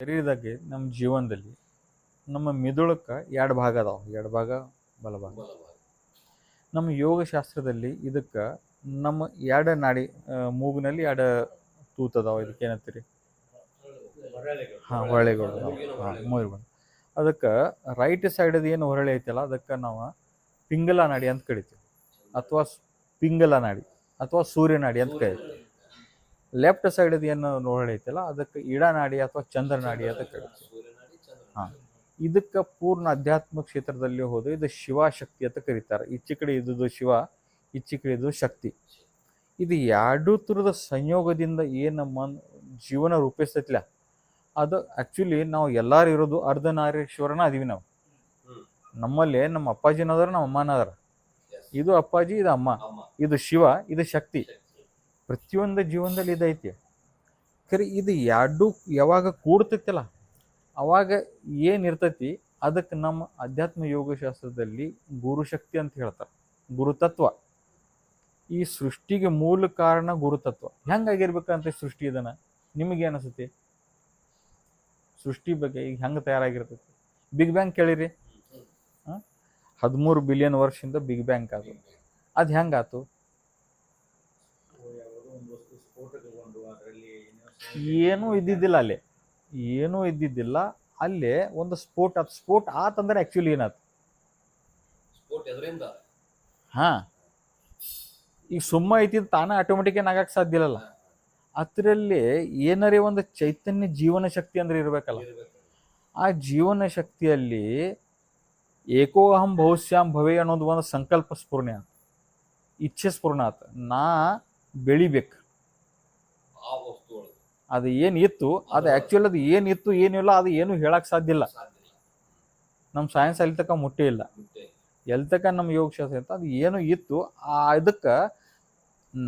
ಶರೀರದಾಗೆ ನಮ್ಮ ಜೀವನದಲ್ಲಿ ನಮ್ಮ ಮಿದುಳಕ್ಕೆ ಎರಡು ಭಾಗ ಅದಾವ. ಎರಡು ಭಾಗ ಬಲಭಾಗ. ನಮ್ಮ ಯೋಗಶಾಸ್ತ್ರದಲ್ಲಿ ಇದಕ್ಕೆ ನಮ್ಮ ಎರಡು ನಾಡಿ ಮೂಗಿನಲ್ಲಿ ಎರಡು ತೂತದಾವ ಇದಕ್ಕೆ ಏನಂತೀರಿ? ಹಾಂ, ಹೊರಳೆಗಳು ಮೂರುಗಳು ಅದಕ್ಕೆ ರೈಟ್ ಸೈಡದ ಏನು ಹೊರಳೆ ಐತಲ್ಲ, ಅದಕ್ಕೆ ನಾವು ಪಿಂಗಲ ನಾಡಿ ಅಂತ ಕರಿತೀವಿ. ಅಥವಾ ಪಿಂಗಲ ನಾಡಿ, ಅಥವಾ ಸೂರ್ಯ ನಾಡಿ ಅಂತ ಕರಿತೀವಿ. ಲೆಫ್ಟ್ ಸೈಡ್ ಏನು ನೋಡಿ ಐತಲ್ಲ ಅದಕ್ಕೆ ಇಡನಾಡಿ ಅಥವಾ ಚಂದ್ರನಾಡಿ ಅಂತ ಕರಿತೀವಿ. ಹಾ. ಇದಕ್ಕೆ ಪೂರ್ಣ ಅಧ್ಯಾತ್ಮ ಕ್ಷೇತ್ರದಲ್ಲಿ ಹೋದ್ರೆ ಇದು ಶಿವಶಕ್ತಿ ಅಂತ ಕರೀತಾರೆ. ಈಚೆ ಕಡೆ ಇದ್ದುದು ಶಿವ ಈಚೆ ಕಡೆ ಇದ್ದು ಶಕ್ತಿ. ಇದು ಎರಡು ಥರದ ಸಂಯೋಗದಿಂದ ಏನು ಮನ್ ಜೀವನ ರೂಪಿಸ್ತೈತಿಲ್ಲ ಅದು ಆ್ಯಕ್ಚುಲಿ ನಾವು ಎಲ್ಲರೂ ಇರೋದು ಅರ್ಧನಾರೀಶ್ವರನ ಅದೀವಿ ನಾವು. ನಮ್ಮಲ್ಲಿ ನಮ್ಮ ಅಪ್ಪಾಜಿನ ಅದಾರ ನಮ್ಮ ಅಮ್ಮನ ಅದಾರ ಇದು ಅಪ್ಪಾಜಿ ಇದು ಅಮ್ಮ. ಇದು ಶಿವ ಇದು ಶಕ್ತಿ. ಪ್ರತಿಯೊಂದು ಜೀವನದಲ್ಲಿ ಇದೈತಿ. ಖರೆ, ಇದು ಎರಡು ಯಾವಾಗ ಕೂಡ್ತೈತಲ್ಲ, ಅವಾಗ ಏನಿರ್ತೈತಿ ಅದಕ್ಕೆ ನಮ್ಮ ಅಧ್ಯಾತ್ಮ ಯೋಗಶಾಸ್ತ್ರದಲ್ಲಿ ಗುರುಶಕ್ತಿ ಅಂತ ಹೇಳ್ತಾರೆ. ಗುರುತತ್ವ ಈ ಸೃಷ್ಟಿಗೆ ಮೂಲ ಕಾರಣ ಗುರುತತ್ವ ಹೆಂಗಾಗಿರ್ಬೇಕಂತ ಸೃಷ್ಟಿ ಇದನ್ನ? ನಿಮಗೆ ಅನಿಸುತ್ತೆ? ಸೃಷ್ಟಿ ಬಗ್ಗೆ ಈಗ ಹೆಂಗೆ ತಯಾರಾಗಿರ್ತೈತಿ? ಬಿಗ್ ಬ್ಯಾಂಗ್ ಕೇಳಿರಿ. ಹದಿಮೂರು ಬಿಲಿಯನ್ ವರ್ಷದಿಂದ ಬಿಗ್ ಬ್ಯಾಂಗ್ ಅದು ಅದು ಹೆಂಗಾತು ಏನೂ ಇದ್ದಿದ್ದಿಲ್ಲ ಅಲ್ಲಿ. ಏನೂ ಇದ್ದಿದ್ದಿಲ್ಲ. ಅಲ್ಲಿ ಒಂದು ಸ್ಫೋಟ ಆತ್ ಸ್ಫೋಟ ಆತಂದ್ರೆ ಆ್ಯಕ್ಚುಲಿ ಏನಾಯ್ತು ಹಾ. ಈಗ ಸುಮ್ಮ ಐತಿ ತಾನೇ ಆಟೋಮೆಟಿಕ್ ಏನ್ ಆಗಕ್ಕೆ ಸಾಧ್ಯ ಇಲ್ಲಲ್ಲ. ಅದರಲ್ಲಿ ಏನಾರೇ ಒಂದು ಚೈತನ್ಯ ಜೀವನ ಶಕ್ತಿ ಅಂದ್ರೆ ಇರಬೇಕಲ್ಲ. ಆ ಜೀವನ ಶಕ್ತಿಯಲ್ಲಿ ಏಕೋಹಂ ಬಹುಶ್ಯಾಮ್ ಭವೆ ಅನ್ನೋದು ಒಂದು ಸಂಕಲ್ಪ ಸ್ಫೂರ್ಣೆ ಆತ. ಇಚ್ಛೆ ಸ್ಫೂರ್ಣ ಆತ. ನಾ ಬೆಳಿಬೇಕು. ಅದು ಏನು ಇತ್ತು, ಅದು ಆ್ಯಕ್ಚುಲಿ ಅದು ಏನಿತ್ತು ಏನಿಲ್ಲ ಅದು ಏನು ಹೇಳಕ್ಕೆ ಸಾಧ್ಯ ಇಲ್ಲ. ನಮ್ಮ ಸೈನ್ಸ್ ಅಲ್ಲಿ ತಕ ಮುಟ್ಟಿ ಇಲ್ಲ. ಎಲ್ಲಿ ತಕ್ಕ ನಮ್ಮ ಯೋಗಶಾಸ್ತ್ರ ಅಂತ ಅದು ಏನು ಇತ್ತು, ಆ ಇದಕ್ಕೆ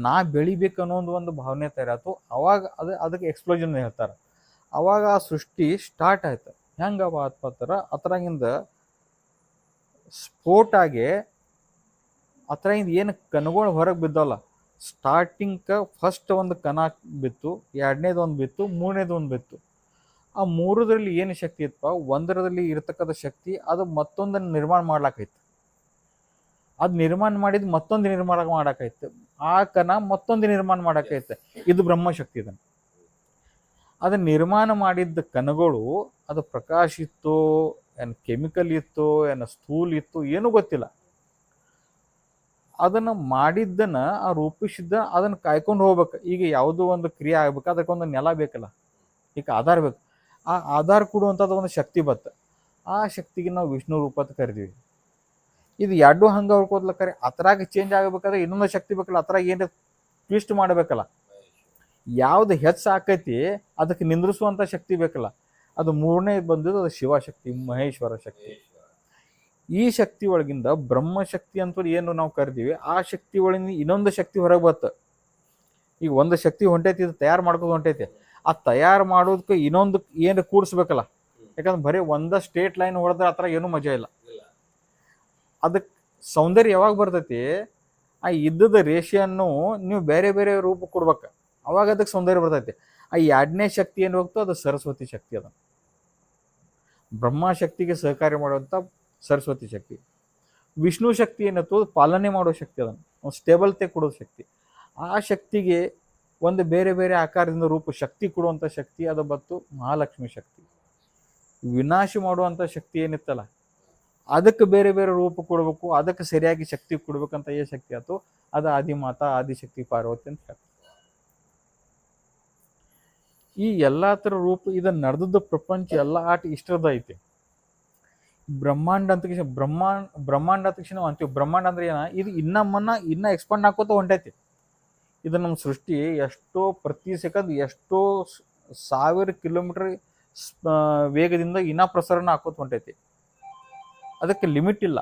ನಾ ಬೆಳಿಬೇಕು ಅನ್ನೋ ಒಂದು ಭಾವನೆ ತಯಾರಾಯ್ತು. ಅವಾಗ ಅದು, ಅದಕ್ಕೆ ಎಕ್ಸ್ಪ್ಲೋಜನ್ ಹೇಳ್ತಾರೆ. ಅವಾಗ ಆ ಸೃಷ್ಟಿ ಸ್ಟಾರ್ಟ್ ಆಯ್ತು. ಹೆಂಗವ ಅತ್ಪತ್ತರ ಅದ್ರಾಗಿಂದ ಸ್ಫೋಟಾಗೆ ಆಗಿ, ಅದ್ರಾಗಿಂದ ಏನು ಕಣ್ಗಳು ಹೊರಗೆ ಬಿದ್ದವಲ್ಲ ಸ್ಟಾರ್ಟಿಂಗ್ ಫಸ್ಟ್ ಒಂದು ಕಣ ಬಿತ್ತು, ಎರಡನೇದು ಒಂದು ಬಿತ್ತು, ಮೂರನೇದು ಒಂದು ಬಿತ್ತು. ಆ ಮೂರದ್ರಲ್ಲಿ ಏನು ಶಕ್ತಿ ಇತ್ತಪ್ಪ? ಒಂದರಲ್ಲಿ ಇರತಕ್ಕಂಥ ಶಕ್ತಿ, ಅದು ಮತ್ತೊಂದನ್ನು ನಿರ್ಮಾಣ ಮಾಡ್ಲಾಕೈತಿ. ಅದು ನಿರ್ಮಾಣ ಮಾಡಿದ ಮತ್ತೊಂದು ನಿರ್ಮಾಣ ಮಾಡಾಕೈತೆ. ಆ ಕಣ ಮತ್ತೊಂದು ನಿರ್ಮಾಣ ಮಾಡಾಕೈತೆ. ಇದು ಬ್ರಹ್ಮಶಕ್ತಿ ಇದನ್ನು. ಅದು ನಿರ್ಮಾಣ ಮಾಡಿದ್ದ ಕಣಗಳು, ಅದು ಪ್ರಕಾಶ ಇತ್ತು, ಏನು ಕೆಮಿಕಲ್ ಇತ್ತು, ಏನು ಸ್ಥೂಲ್ ಇತ್ತು, ಏನೂ ಗೊತ್ತಿಲ್ಲ. ಅದನ್ನ ಮಾಡಿದ್ದನ್ನ, ಆ ರೂಪಿಸಿದ್ದ ಅದನ್ನ ಕಾಯ್ಕೊಂಡು ಹೋಗ್ಬೇಕು. ಈಗ ಯಾವುದೋ ಒಂದು ಕ್ರಿಯೆ ಆಗ್ಬೇಕು ಅದಕ್ಕೊಂದು ನೆಲ ಬೇಕಲ್ಲ. ಈಗ ಆಧಾರ ಬೇಕು. ಆ ಆಧಾರ ಕೊಡುವಂಥದ್ದು ಒಂದು ಶಕ್ತಿ ಬತ್ತ. ಆ ಶಕ್ತಿಗೆ ನಾವು ವಿಷ್ಣು ರೂಪ ಅಂತ ಕರಿತೀವಿ ಇದು ಎರಡು ಹಂಗ ಹೊಡ್ಕೋದ್ಲಕ್ಕರೆ ಅದ್ರಾಗ ಚೇಂಜ್ ಆಗಬೇಕಾದ್ರೆ ಇನ್ನೊಂದು ಶಕ್ತಿ ಬೇಕಲ್ಲ, ಅದ್ರಾಗ ಏನು ಟ್ವಿಸ್ಟ್ ಮಾಡಬೇಕಲ್ಲ. ಯಾವ್ದು ಹೆಚ್ಚು ಆಕೈತಿ ಅದಕ್ಕೆ ನಿಂದ್ರಿಸುವಂಥ ಶಕ್ತಿ ಬೇಕಲ್ಲ. ಅದು ಮೂರನೇ ಬಂದಿದ್ದು ಅದು ಶಿವಶಕ್ತಿ ಮಹೇಶ್ವರ ಶಕ್ತಿ. ಈ ಶಕ್ತಿ ಒಳಗಿಂದ ಬ್ರಹ್ಮಶಕ್ತಿ ಅಂತ ಏನು ನಾವು ಕರಿತೀವಿ, ಆ ಶಕ್ತಿ ಒಳಗಿಂದ ಇನ್ನೊಂದು ಶಕ್ತಿ ಹೊರಗೆ ಬತ್ತ. ಈಗ ಒಂದು ಶಕ್ತಿ ಹೊಂಟೈತಿ, ಇದು ತಯಾರು ಮಾಡ್ಕೋದು ಹೊಂಟೈತಿ. ಆ ತಯಾರು ಮಾಡೋದಕ್ಕೆ ಇನ್ನೊಂದು ಏನು ಕೂಡಿಸ್ಬೇಕಲ್ಲ? ಯಾಕಂದ್ರೆ ಬರೀ ಒಂದ ಸ್ಟೇಟ್ ಲೈನ್ ಹೊಡೆದ್ರೆ ಆ ಥರ ಏನೂ ಮಜಾ ಇಲ್ಲ. ಇಲ್ಲ ಅದಕ್ಕೆ ಸೌಂದರ್ಯ ಯಾವಾಗ ಬರ್ತೈತಿ? ಆ ಇದ್ದದ ರೇಷಿಯನ್ನು ನೀವು ಬೇರೆ ಬೇರೆ ರೂಪ ಕೊಡ್ಬೇಕು. ಅವಾಗ ಅದಕ್ಕೆ ಸೌಂದರ್ಯ ಬರ್ತೈತಿ. ಆ ಎರಡನೇ ಶಕ್ತಿ ಏನು ಹೋಗ್ತೋ ಅದು ಸರಸ್ವತಿ ಶಕ್ತಿ ಅದ. ಬ್ರಹ್ಮ ಶಕ್ತಿಗೆ ಸಹಕಾರಿ ಮಾಡುವಂಥ ಸರಸ್ವತಿ ಶಕ್ತಿ. ವಿಷ್ಣು ಶಕ್ತಿ ಏನತ್ತು ಪಾಲನೆ ಮಾಡೋ ಶಕ್ತಿ ಅದನ್ನು. ಸ್ಟೇಬಲ್ತೆ ಕೊಡೋ ಶಕ್ತಿ. ಆ ಶಕ್ತಿಗೆ ಒಂದು ಬೇರೆ ಬೇರೆ ಆಕಾರದಿಂದ ರೂಪ ಶಕ್ತಿ ಕೊಡುವಂಥ ಶಕ್ತಿ, ಅದು ಬತ್ತು ಮಹಾಲಕ್ಷ್ಮಿ ಶಕ್ತಿ. ವಿನಾಶ ಮಾಡುವಂಥ ಶಕ್ತಿ ಏನಿತ್ತಲ್ಲ, ಅದಕ್ಕೆ ಬೇರೆ ಬೇರೆ ರೂಪ ಕೊಡಬೇಕು, ಅದಕ್ಕೆ ಸರಿಯಾಗಿ ಶಕ್ತಿ ಕೊಡ್ಬೇಕಂತ ಏ ಶಕ್ತಿ ಆಯ್ತು, ಅದು ಆದಿಮಾತಾ, ಆದಿಶಕ್ತಿ, ಪಾರ್ವತಿ ಅಂತ ಹೇಳ್ತಾರೆ. ಈ ಎಲ್ಲ ಥರ ರೂಪ, ಇದನ್ನ ನಡೆದದ್ದು ಪ್ರಪಂಚ ಎಲ್ಲ ಆಟ ಇಷ್ಟದ ಐತಿ. ಬ್ರಹ್ಮಾಂಡ ಅಂತ ತಕ್ಷಣ ಬ್ರಹ್ಮಾಂಡ ಬ್ರಹ್ಮಾಂಡ ಅಂತ ಅಂತೀವಿ. ಬ್ರಹ್ಮಾಂಡ ಅಂದ್ರೆ ಏನ? ಇದು ಇನ್ನಮ್ಮನ್ನ ಇನ್ನ ಎಕ್ಸ್ಪಾಂಡ್ ಹಾಕೋತ ಹೊಂಟೈತಿ. ಇದು ನಮ್ಮ ಸೃಷ್ಟಿ ಎಷ್ಟೋ ಪ್ರತಿ ಸೆಕೆಂಡ್ ಎಷ್ಟೋ ಸಾವಿರ ಕಿಲೋಮೀಟರ್ ವೇಗದಿಂದ ಇನ್ನ ಪ್ರಸರಣ ಹಾಕೋತ ಹೊಂಟೈತಿ. ಅದಕ್ಕೆ ಲಿಮಿಟ್ ಇಲ್ಲ.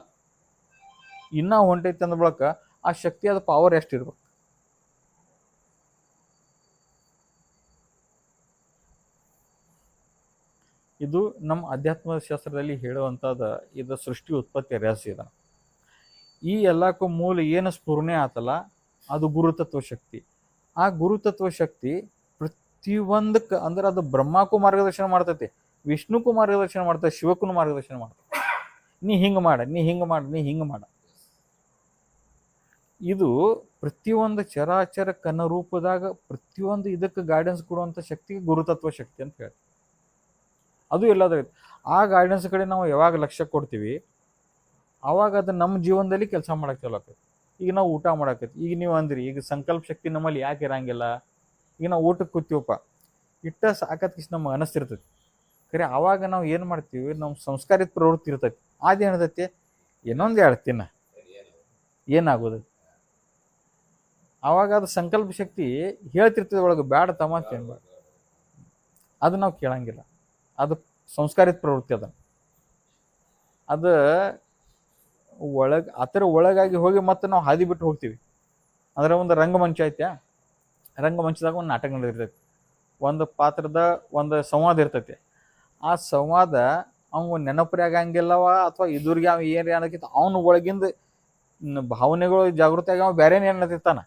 ಇನ್ನ ಹೊಂಟೈತಿ ಅಂದ ಬಳಕ ಆ ಶಕ್ತಿ ಅದು ಪವರ್ ಎಷ್ಟು ಇದು ನಮ್ಮ ಅಧ್ಯಾತ್ಮ ಶಾಸ್ತ್ರದಲ್ಲಿ ಹೇಳುವಂಥದ್ದು, ಇದು ಸೃಷ್ಟಿ ಉತ್ಪತ್ತಿ ರಹಸ್ಯ ಇದೆ. ಈ ಎಲ್ಲಕ್ಕೂ ಮೂಲ ಏನು ಸ್ಫೂರ್ಣೆ ಆತಲ್ಲ, ಅದು ಗುರುತತ್ವ ಶಕ್ತಿ. ಆ ಗುರುತತ್ವ ಶಕ್ತಿ ಪ್ರತಿಯೊಂದಕ್ಕೆ, ಅಂದ್ರೆ ಅದು ಬ್ರಹ್ಮಕ್ಕೂ ಮಾರ್ಗದರ್ಶನ ಮಾಡ್ತೈತಿ, ವಿಷ್ಣುಕ್ಕೂ ಮಾರ್ಗದರ್ಶನ ಮಾಡ್ತೈತಿ, ಶಿವಕ್ಕೂ ಮಾರ್ಗದರ್ಶನ ಮಾಡ್ತೈತಿ. ನೀ ಹಿಂಗೆ ಮಾಡ, ನೀ ಹಿಂಗೆ ಮಾಡ, ನೀ ಹಿಂಗೆ ಮಾಡ. ಇದು ಪ್ರತಿಯೊಂದು ಚರಾಚರ ಕನ್ನ ರೂಪದಾಗ ಪ್ರತಿಯೊಂದು ಇದಕ್ಕೆ ಗೈಡೆನ್ಸ್ ಕೊಡುವಂಥ ಶಕ್ತಿ ಗುರುತತ್ವ ಶಕ್ತಿ ಅಂತ ಹೇಳಿ ಅದು ಎಲ್ಲಾದ್ರೂ. ಆ ಗೈಡೆನ್ಸ್ ಕಡೆ ನಾವು ಯಾವಾಗ ಲಕ್ಷ್ಯ ಕೊಡ್ತೀವಿ ಆವಾಗ ಅದು ನಮ್ಮ ಜೀವನದಲ್ಲಿ ಕೆಲಸ ಮಾಡಕ್ಕೆ ಚಲೋ ಆಕೈತಿ ಈಗ ನಾವು ಊಟ ಮಾಡಾಕೈತಿ ಈಗ ನೀವು ಅಂದ್ರಿ, ಈಗ ಸಂಕಲ್ಪ ಶಕ್ತಿ ನಮ್ಮಲ್ಲಿ ಯಾಕೆ ಇರಂಗಿಲ್ಲ? ಈಗ ನಾವು ಊಟಕ್ಕೆ ಕೂತೀವಪ್ಪ. ಇಟ್ಟ ಸಾಕತ್ ನಮಗೆ ಅನಿಸ್ತಿರ್ತೈತಿ ಖರೆ ಆವಾಗ ನಾವು ಏನು ಮಾಡ್ತೀವಿ ನಮ್ಮ ಸಂಸ್ಕಾರಿತ ಪ್ರವೃತ್ತಿ ಇರ್ತೈತಿ. ಅದೇನದೈತಿ ಇನ್ನೊಂದು ಎರಡು ತಿನ್ನ. ಏನಾಗೋದು? ಆವಾಗ ಅದು ಸಂಕಲ್ಪ ಶಕ್ತಿ ಹೇಳ್ತಿರ್ತದೆ ಒಳಗೆ ಬೇಡ ತಮ್ಮ ಅದು ನಾವು ಕೇಳಂಗಿಲ್ಲ. ಅದು ಸಂಸ್ಕಾರಿತ ಪ್ರವೃತ್ತಿ ಅದ. ಅದು ಒಳಗೆ ಅದರ ಒಳಗಾಗಿ ಹೋಗಿ ಮತ್ತೆ ನಾವು ಹಾದಿ ಬಿಟ್ಟು ಹೋಗ್ತೀವಿ. ಅಂದ್ರೆ ಒಂದು ರಂಗಮಂಚ ಐತ್ಯಾ? ರಂಗಮಂಚದಾಗ ಒಂದು ನಾಟಕ ನಡೆದಿರ್ತೈತಿ ಒಂದು ಪಾತ್ರದ ಒಂದು ಸಂವಾದ ಇರ್ತೈತಿ. ಆ ಸಂವಾದ ಅವ್ನು ನೆನಪರಿ ಆಗಂಗಿಲ್ಲವ ಅಥವಾ ಇದುರಿಗೆ ಅವ ಏನು ಅನ್ನೋಕ್ಕಿಂತ ಅವನ ಒಳಗಿಂದ ಭಾವನೆಗಳು ಜಾಗೃತಿ ಆಗಿ ಅವ ಬೇರೆನೇ ಏನತಿರ್ತಾನ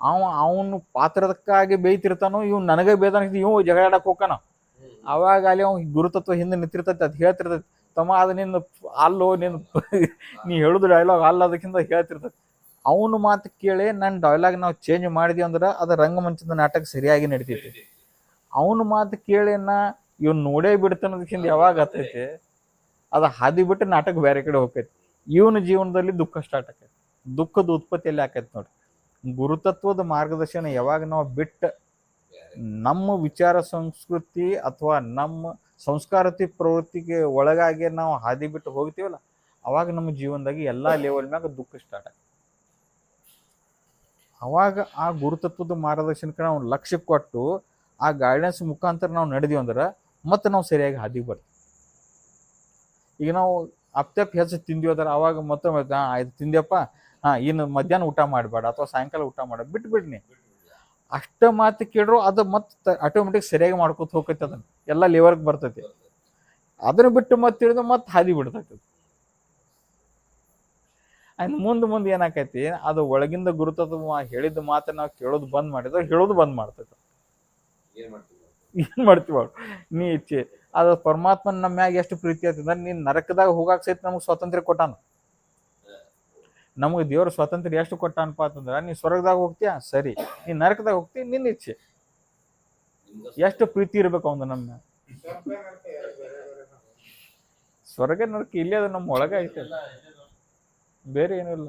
ಅವ ಅವನು ಪಾತ್ರದಕ್ಕಾಗಿ ಬೇಯ್ತಿರ್ತಾನೋ, ಇವ್ ನನಗೆ ಬೇದಾನ ಇವ್ ಜಗಳಾಡಕ್ ಹೋಗ್ತಾನ? ಅವಾಗ ಅಲ್ಲಿ ಅವ್ನ ಗುರುತತ್ವ ಹಿಂದೆ ನಿಂತಿರ್ತೈತಿ, ಅದು ಹೇಳ್ತಿರ್ತೈತಿ. ತಮ್ಮ ಅದು ನಿನ್ನ ಅಲ್ಲೋ, ನಿನ್ನ ನೀ ಹೇಳುದು ಡೈಲಾಗ್ ಅಲ್ಲ ಅದಕ್ಕಿಂತ ಹೇಳ್ತಿರ್ತೈತಿ. ಅವನ ಮಾತು ಕೇಳಿ ನನ್ನ ಡೈಲಾಗ್ ನಾವು ಚೇಂಜ್ ಮಾಡಿದ್ವಿ ಅಂದ್ರೆ ಅದು ರಂಗಮಂಚದ ನಾಟಕ ಸರಿಯಾಗಿ ನಡಿತೈತಿ. ಅವನ ಮಾತು ಕೇಳಿ ನಾ ಇವ್ನು ನೋಡೇ ಬಿಡ್ತಾನದಕ್ಕಿಂತ ಯಾವಾಗ ಆತೈತಿ ಅದು ಹಾದಿ ಬಿಟ್ಟು ನಾಟಕ ಬೇರೆ ಕಡೆ ಹೋಗ್ತೈತಿ. ಇವನ ಜೀವನದಲ್ಲಿ ದುಃಖ ಸ್ಟಾರ್ಟ್ ಆಕೈತಿ. ದುಃಖದ ಉತ್ಪತ್ತಿಯಲ್ಲಿ ಆಕೈತಿ ನೋಡಿ. ಗುರುತತ್ವದ ಮಾರ್ಗದರ್ಶನ ಯಾವಾಗ ನಾವು ಬಿಟ್ಟು ನಮ್ಮ ವಿಚಾರ ಸಂಸ್ಕೃತಿ ಅಥವಾ ನಮ್ಮ ಸಂಸ್ಕಾರತಿ ಪ್ರವೃತ್ತಿಗೆ ಒಳಗಾಗಿ ನಾವು ಹಾದಿ ಬಿಟ್ಟು ಹೋಗ್ತೀವಲ್ಲ, ಅವಾಗ ನಮ್ಮ ಜೀವನದಾಗ ಎಲ್ಲಾ ಲೆವೆಲ್ ಮ್ಯಾಗ ದುಃಖ ಸ್ಟಾರ್ಟ್ ಆಗುತ್ತೆ. ಅವಾಗ ಆ ಗುರುತತ್ವದ ಮಾರ್ಗದರ್ಶನಕ್ಕೆ ನಾವು ಲಕ್ಷ್ಯ ಕೊಟ್ಟು ಆ ಗೈಡೆನ್ಸ್ ಮುಖಾಂತರ ನಾವು ನಡೆದೀವಿ ಅಂದ್ರೆ ಮತ್ತೆ ನಾವು ಸರಿಯಾಗಿ ಹಾದಿ ಬರ್ತೀವಿ. ಈಗ ನಾವು ಅಪ್ತಪ್ ಹೆಚ್ಚು ತಿಂದಿವಿ ಅಂದ್ರೆ ಅವಾಗ ಮತ್ತೊಮ್ಮೆ ಆಯ್ತು ತಿಂದ್ಯಪ್ಪ. ಹಾ, ಇನ್ನು ಮಧ್ಯಾಹ್ನ ಊಟ ಮಾಡಬೇಡ ಅಥವಾ ಸಾಯಂಕಾಲ ಊಟ ಮಾಡ ಬಿಟ್ಟು ಬಿಡ್ನಿ ಅಷ್ಟ ಮಾತು ಕೇಳ್ರು ಅದು ಮತ್ತೆ ಆಟೋಮೆಟಿಕ್ ಸರಿಯಾಗಿ ಮಾಡ್ಕೊತ ಹೋಗೈತೆ ಅದನ್ನ. ಎಲ್ಲ ಲಿವರ್ಗೆ ಬರ್ತೈತಿ. ಅದನ್ನ ಬಿಟ್ಟು ಮತ್ತೆ ತಿಳಿದು ಮತ್ತೆ ಹಾದಿ ಬಿಡ್ತೈತಿ. ಅಂಡ್ ಮುಂದೆ ಮುಂದೆ ಏನಾಕೈತಿ ಅದು ಒಳಗಿಂದ ಗುರುತದ ಹೇಳಿದ ಮಾತನ್ನ ನಾವು ಕೇಳೋದು ಬಂದ್ ಮಾಡಿದ್ರೆ ಹೇಳೋದು ಬಂದ್ ಮಾಡ್ತೈತಿ. ಏನ್ ಮಾಡ್ತೀವಿ ಏನ್ ಮಾಡ್ತೀವ ನೀ ಇಚ್ಛೆ ಅದು ಪರಮಾತ್ಮನ ನಮ್ಮ ಮ್ಯಾಗ ಎಷ್ಟು ಪ್ರೀತಿ ಆಯ್ತದ ನೀನ್ ನರಕದಾಗ ಹೋಗಾಕ ಸಹಿತ ನಮಗೆ ಸ್ವಾತಂತ್ರ್ಯ ಕೊಟ್ಟಾನ. ನಮಗೆ ದೇವ್ರ ಸ್ವಾತಂತ್ರ್ಯ ಎಷ್ಟು ಕೊಟ್ಟಾನಪ್ಪ ಅಂತಂದ್ರೆ ನೀ ಸ್ವರ್ಗದಾಗ ಹೋಗ್ತೀಯ? ಸರಿ. ನೀ ನರಕದಾಗ ಹೋಗ್ತಿ ನಿನ್ನ ಇಚ್ಛೆ. ಎಷ್ಟು ಪ್ರೀತಿ ಇರ್ಬೇಕು ಅವನು ನಮ್ಮ. ಸ್ವರ್ಗ ನರಕ ಇಲ್ಲೇ ಅದು ನಮ್ಮ ಒಳಗ ಐತೆ. ಬೇರೆ ಏನೂ ಇಲ್ಲ.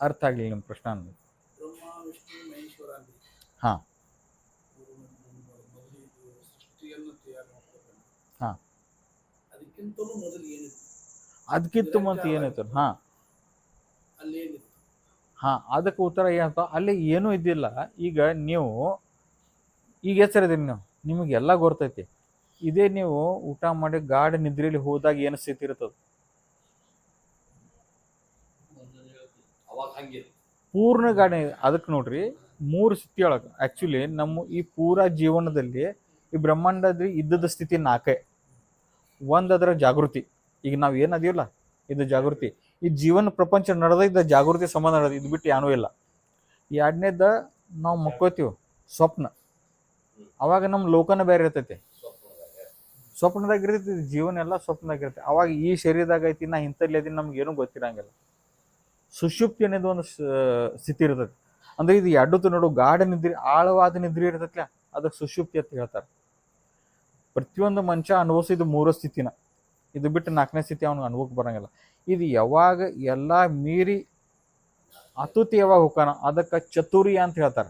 ಅರ್ಥ ಆಗ್ಲಿಲ್ಲ ನಿಮ್ಮ ಪ್ರಶ್ನೆ ವಿಷ್ಣು ಮಹೇಶ್ವರ ಅಂದ್ರೆ ಹಾ. ಸೃಷ್ಟಿಯನ್ನು ತಯಾರು ಮಾಡ್ತಾರೆ ಹಾ. ಅದಕ್ಕಿಂತಲೂ ಮೊದಲು ಏನಿತ್ತು? ಅದಕ್ಕಿಂತ ಮತ್ತೆ ಏನೈತೆ ಹಾ. ಅಲ್ಲೇನಿತ್ತು ಹಾ ಅದಕ್ಕೆ ಉತ್ತರ ಏನಂತ ಅಲ್ಲಿ ಏನೂ ಇದ್ದಿಲ್ಲ. ಈಗ ನೀವು ಈಗ ಎಚ್ಚರಿದ್ದೀರಿ ನೀವು? ನಿಮಗೆಲ್ಲ ಗೊತ್ತೈತಿ. ಇದೇ ನೀವು ಊಟ ಮಾಡಿ ಗಾಢ ನಿದ್ರೆಯಲ್ಲಿ ಹೋದಾಗ ಏನು ಸ್ಥಿತಿ ಇರ್ತದೆ? ಅವಾಗ ಹಂಗಿತ್ತು ಪೂರ್ಣ ಗಾಡಿ ಅದಕ್ಕೆ ನೋಡ್ರಿ, ಮೂರು ಸ್ಥಿತಿ ಒಳಗೆ. ಆ್ಯಕ್ಚುಲಿ ನಮ್ಮ ಈ ಪೂರಾ ಜೀವನದಲ್ಲಿ ಈ ಬ್ರಹ್ಮಾಂಡದ ಇದ್ದದ ಸ್ಥಿತಿ ನಾಲ್ಕೇ. ಒಂದು ಅದರ ಜಾಗೃತಿ. ಈಗ ನಾವು ಏನು ಅದೀವಲ್ಲ? ಇದು ಜಾಗೃತಿ. ಈ ಜೀವನ ಪ್ರಪಂಚ ನಡೆದ ಇದ್ದ ಜಾಗೃತಿ ಸಂಬಂಧ ನಡೆದ, ಇದು ಬಿಟ್ಟು ಏನೂ ಇಲ್ಲ. ಎರಡನೇದ ನಾವು ಮಕ್ಕೋತೀವಿ, ಸ್ವಪ್ನ. ಅವಾಗ ನಮ್ಮ ಲೋಕನ ಬೇರೆ ಇರ್ತೈತಿ. ಸ್ವಪ್ನದಾಗ ಇರ್ತೈತಿ, ಜೀವನ ಎಲ್ಲ ಸ್ವಪ್ನದಾಗ ಇರ್ತೈತಿ. ಅವಾಗ ಈ ಶರೀರದಾಗ ಐತಿ, ನಾ ಇಂಥಲ್ಲಿ ಅದೀನಿ ನಮ್ಗೆ ಏನೂ ಗೊತ್ತಿರಂಗಿಲ್ಲ. ಸುಷುಪ್ತಿ ಅನ್ನೋದು ಒಂದು ಸ್ಥಿತಿ ಇರ್ತೈತಿ. ಅಂದ್ರೆ ಇದು ಎರಡತ್ತು ನೋಡು, ಗಾಢ ನಿದ್ರೆ, ಆಳವಾದ ನಿದ್ರೆ ಇರ್ತೈತ್ಲ? ಅದಕ್ಕೆ ಸುಷುಪ್ತಿ ಅಂತ ಹೇಳ್ತಾರೆ. ಪ್ರತಿಯೊಂದು ಮನುಷ್ಯ ಅನುಭವಿಸಿದ ಮೂರು ಸ್ಥಿತಿನ. ಇದು ಬಿಟ್ಟು ನಾಲ್ಕನೇ ಸ್ಥಿತಿ ಅವ್ನಿಗೆ ಅನುಭವಕ್ಕೆ ಬರಂಗಿಲ್ಲ. ಇದು ಯಾವಾಗ ಎಲ್ಲ ಮೀರಿ ಅತುತಿ ಯಾವಾಗ ಹೋಗಾನ ಅದಕ್ಕೆ ಚತುರ್ಯ ಅಂತ ಹೇಳ್ತಾರೆ.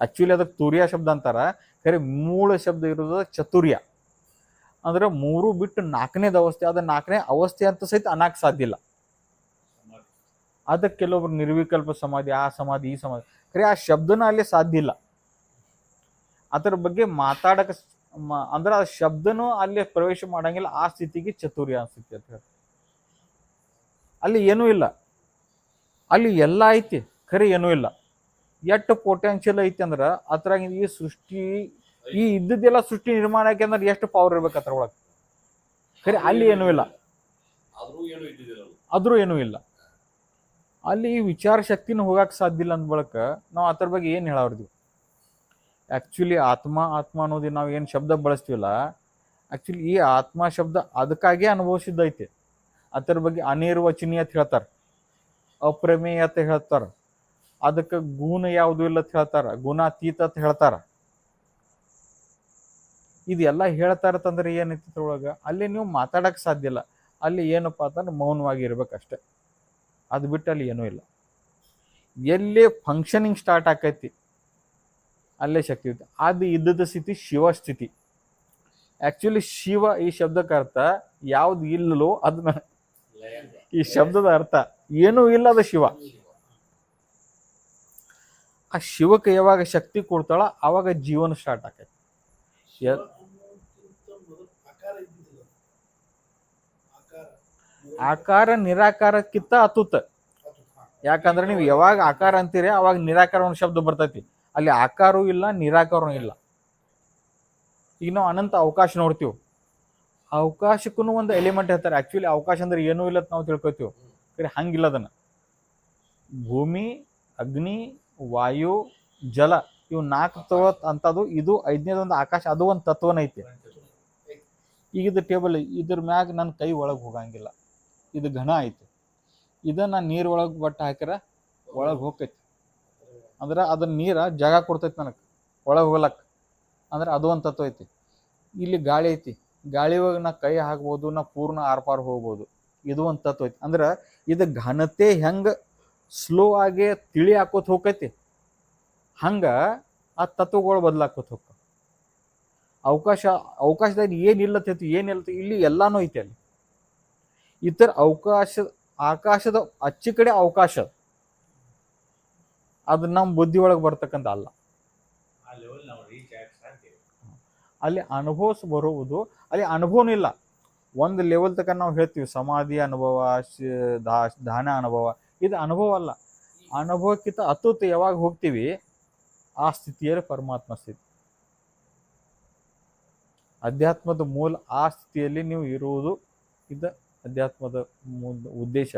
ಆ್ಯಕ್ಚುಲಿ ಅದಕ್ಕೆ ತುರ್ಯ ಶಬ್ದ ಅಂತಾರೆ. ಖರೆ ಮೂಲ ಶಬ್ದ ಇರೋದು ಚತುರ್ಯ. ಅಂದ್ರೆ ಮೂರು ಬಿಟ್ಟು ನಾಲ್ಕನೇದು ಅವಸ್ಥೆ, ಅದು ನಾಲ್ಕನೇ ಅವಸ್ಥೆ ಅಂತ ಸಹಿತ ಅನ್ನಕ್ಕೆ ಸಾಧ್ಯ ಇಲ್ಲ. ಅದಕ್ಕೆ ಕೆಲವೊಬ್ರು ನಿರ್ವಿಕಲ್ಪ ಸಮಾಧಿ ಆ ಸಮಾಧಿ ಈ ಸಮಾಧಿ. ಖರೆ ಆ ಶಬ್ದನ ಅಲ್ಲಿ ಸಾಧ್ಯ ಇಲ್ಲ. ಅದರ ಬಗ್ಗೆ ಮಾತಾಡಕ ಅಂದ್ರೆ ಆ ಶಬ್ದನೂ ಅಲ್ಲಿ ಪ್ರವೇಶ ಮಾಡಂಗಿಲ್ಲ ಆ ಸ್ಥಿತಿಗೆ ಚತುರ್ಯ ಸ್ಥಿತಿ ಅಂತ ಹೇಳ್ತಾರೆ. ಅಲ್ಲಿ ಏನೂ ಇಲ್ಲ. ಅಲ್ಲಿ ಎಲ್ಲ ಐತಿ ಖರೆ ಏನೂ ಇಲ್ಲ. ಎಷ್ಟು ಪೊಟೆನ್ಷಿಯಲ್ ಐತಿ ಅಂದ್ರೆ ಅದ್ರಾಗ ಈ ಸೃಷ್ಟಿ ಈ ಇದ್ದದ್ದೆಲ್ಲ ಸೃಷ್ಟಿ ನಿರ್ಮಾಣ ಆಕೆ ಅಂದ್ರೆ ಎಷ್ಟು ಪವರ್ ಇರ್ಬೇಕು ಅದ್ರೊಳಗೆ ಖರೆ ಅಲ್ಲಿ ಏನೂ ಇಲ್ಲ. ಆದ್ರೂ ಏನೂ ಇಲ್ಲ. ಅಲ್ಲಿ ವಿಚಾರ ಶಕ್ತಿನ ಹೋಗಕ್ಕೆ ಸಾಧ್ಯ ಇಲ್ಲ ಅಂದ ಬಳಕ ನಾವು ಅದ್ರ ಬಗ್ಗೆ ಏನು ಹೇಳಾವ್ರಿದ್ವಿ? ಆ್ಯಕ್ಚುಲಿ ಆತ್ಮ ಆತ್ಮ ಅನ್ನೋದು ನಾವು ಏನು ಶಬ್ದ ಬಳಸ್ತೀವಲ್ಲ ಆ್ಯಕ್ಚುಲಿ ಈ ಆತ್ಮ ಶಬ್ದ ಅದಕ್ಕಾಗೇ ಅನುಭವಿಸಿದ್ದೈತೆ ಅದ್ರ ಬಗ್ಗೆ ಅನಿರ್ವಚನೀಯ ಅಂತ ಹೇಳ್ತಾರೆ. ಅಪ್ರಮೇಯ ಅಂತ ಹೇಳ್ತಾರೆ. ಅದಕ್ಕೆ ಗುಣ ಯಾವುದು ಇಲ್ಲ ಅಂತ ಹೇಳ್ತಾರೆ. ಗುಣಾತೀತ ಅಂತ ಹೇಳ್ತಾರೆ. ಇದೆಲ್ಲ ಹೇಳ್ತಾರತ್ತಂದ್ರೆ ಏನೈತಿ ಅದ್ರೊಳಗೆ? ಅಲ್ಲಿ ನೀವು ಮಾತಾಡಕ್ಕೆ ಸಾಧ್ಯ ಇಲ್ಲ. ಅಲ್ಲಿ ಏನಪ್ಪ ಅಂತಂದ್ರೆ ಮೌನವಾಗಿ ಇರ್ಬೇಕಷ್ಟೆ ಅದು ಬಿಟ್ಟು ಅಲ್ಲಿ ಏನೂ ಇಲ್ಲ. ಎಲ್ಲಿ ಫಂಕ್ಷನಿಂಗ್ ಸ್ಟಾರ್ಟ್ ಆಕೈತಿ, ಅಲ್ಲೇ ಶಕ್ತಿ ಅದು ಇದ್ದದ ಸ್ಥಿತಿ ಶಿವ ಸ್ಥಿತಿ. ಆ್ಯಕ್ಚುಲಿ ಶಿವ ಈ ಶಬ್ದಕ್ಕೆ ಅರ್ಥ, ಯಾವ್ದು ಇಲ್ಲಲೋ ಅದನ್ನ ಈ ಶಬ್ದದ ಅರ್ಥ. ಏನೂ ಇಲ್ಲ ಅದು ಶಿವ. ಆ ಶಿವಕ್ಕೆ ಯಾವಾಗ ಶಕ್ತಿ ಕೊಡ್ತಾಳ ಅವಾಗ ಜೀವನ ಸ್ಟಾರ್ಟ್ ಆಕೈತಿ ಶಿವ ಅನ್ನೋದಕ್ಕಿಂತ ಮೊದಲು ಆಕಾರ ಇದ್ದಿದ್ದಿಲ್ಲ ಅದು. ಆಕಾರ ಮೊದಲು ಆಕಾರ ನಿರಾಕಾರಕ್ಕಿಂತ ಅತುತ್ತ ಅದು, ಯಾಕಂದ್ರೆ ನೀವು ಯಾವಾಗ ಆಕಾರ ಅಂತೀರಿ ಅವಾಗ ನಿರಾಕಾರ ಒಂದು ಶಬ್ದ ಬರ್ತೈತಿ. ಅಲ್ಲಿ ಆಕಾರವೂ ಇಲ್ಲ ನಿರಾಕಾರವೂ ಇಲ್ಲ. ಈಗ ನಾವು ಅನಂತ ಅವಕಾಶ ನೋಡ್ತೀವಿ. ಅವಕಾಶಕ್ಕೂ ಒಂದು ಎಲಿಮೆಂಟ್ ಹೇಳ್ತಾರೆ. ಆ್ಯಕ್ಚುಲಿ ಅವಕಾಶ ಅಂದ್ರೆ ಏನೂ ಇಲ್ಲ ನಾವು ತಿಳ್ಕೊತೀವಿ. ಖರೆ ಹಂಗಿಲ್ಲ ಅದನ್ನು. ಭೂಮಿ ಅಗ್ನಿ ವಾಯು ಜಲ ಇವು ನಾಲ್ಕು ತತ್ವ ಅಂತದು ಇದು ಐದನೇದೊಂದು ಆಕಾಶ ಅದು ಒಂದು ತತ್ವನ ಐತಿ ಈಗ ಇದು ಟೇಬಲ್ ಇದ್ರ ಮ್ಯಾಗ ನನ್ನ ಕೈ ಒಳಗೆ ಹೋಗಂಗಿಲ್ಲ. ಇದು ಘನ ಐತಿ ಇದನ್ನ ನೀರ್ ಒಳಗೆ ಬಟ್ಟ ಹಾಕಿರ ಒಳಗೆ ಹೋಗ್ತೈತಿ. ಅಂದ್ರೆ ಅದನ್ನ ನೀರ ಜಾಗ ಕೊಡ್ತೈತಿ ನನಗೆ. ಒಳಗೆ ಹೋಗ್ಲಕ್. ಅಂದ್ರೆ ಅದು ಒಂದು ತತ್ವ ಐತಿ. ಇಲ್ಲಿ ಗಾಳಿ ಐತಿ. ಗಾಳಿ ಒಳಗೆ ನಾ ಕೈ ಹಾಕ್ಬೋದು, ನಾ ಪೂರ್ಣ ಆರ್ಪಾರ್ ಹೋಗ್ಬೋದು. ಇದು ಒಂದು ತತ್ವ ಐತಿ. ಅಂದ್ರೆ ಇದು ಘನತೆ ಹೆಂಗೆ ಸ್ಲೋ ಆಗಿ ತಿಳಿ ಹಾಕೋತ್ ಹೋಗ್ತೈತಿ. ಹಂಗ ಆ ತತ್ವಗಳು ಬದಲಾಕೋತ್ ಹೋಗ್ತಾವ. ಅವಕಾಶ, ಅವಕಾಶದಾಗ ಏನಿಲ್ಲ ಐತಿ ಏನಿಲ್ಲ ಇಲ್ಲಿ ಎಲ್ಲಾನು ಐತಿ ಅಲ್ಲಿ. ಇತರ ಅವಕಾಶ ಆಕಾಶದ ಅಚ್ಚಿ ಕಡೆ ಅವಕಾಶ. ಅದು ನಮ್ಮ ಬುದ್ಧಿ ಒಳಗೆ ಬರ್ತಕ್ಕಂಥ ಅಲ್ಲ. ಅಲ್ಲಿ ಅನುಭವಿಸ್ ಬರುವುದು ಅಲ್ಲಿ ಅನುಭವನೂ ಇಲ್ಲ. ಒಂದು ಲೆವೆಲ್ ತಕ್ಕ ನಾವು ಹೇಳ್ತೀವಿ ಸಮಾಧಿ ಅನುಭವ ಧಾನ ದಾ- ಧ್ಯಾನ ಅನುಭವ. ಇದು ಅನುಭವ ಅಲ್ಲ. ಅನುಭವಕ್ಕಿಂತ ಅತ್ಯುತ್ತ ಯಾವಾಗ ಹೋಗ್ತೀವಿ ಆ ಸ್ಥಿತಿಯಲ್ಲಿ ಪರಮಾತ್ಮ ಸ್ಥಿತಿ. ಅಧ್ಯಾತ್ಮದ ಮೂಲ ಆ ಸ್ಥಿತಿಯಲ್ಲಿ ನೀವು ಇರುವುದು ಇದು ಅಧ್ಯಾತ್ಮದ ಮೂಲ ಉದ್ದೇಶ